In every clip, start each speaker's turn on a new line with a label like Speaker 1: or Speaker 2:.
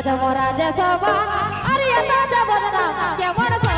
Speaker 1: Pada mora desa ba, Arya tada badana, kemana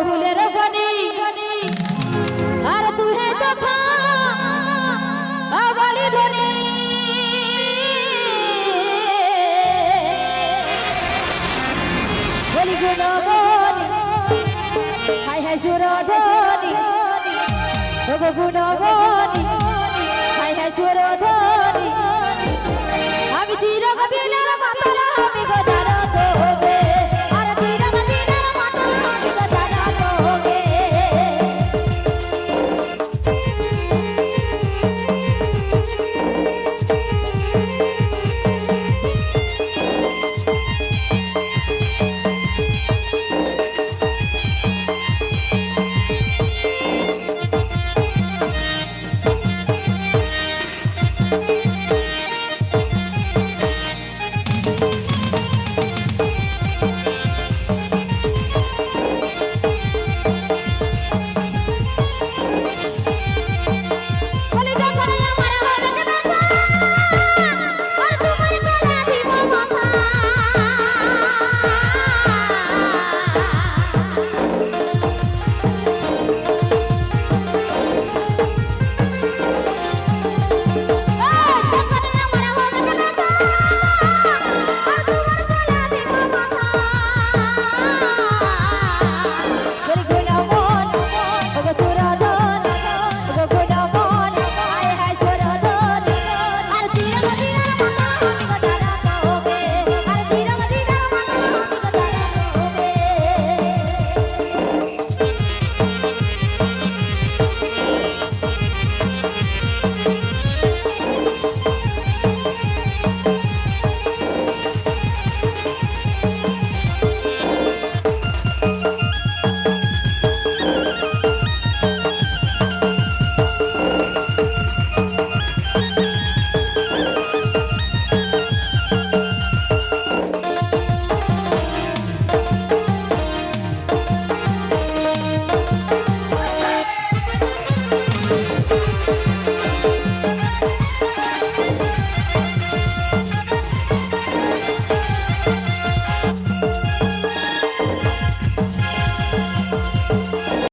Speaker 1: ফুলের বনি আর তুহে দেখা বলি ধনি বলি গুণ বনি হাই হাই সুর ধনি ওগো আমি চির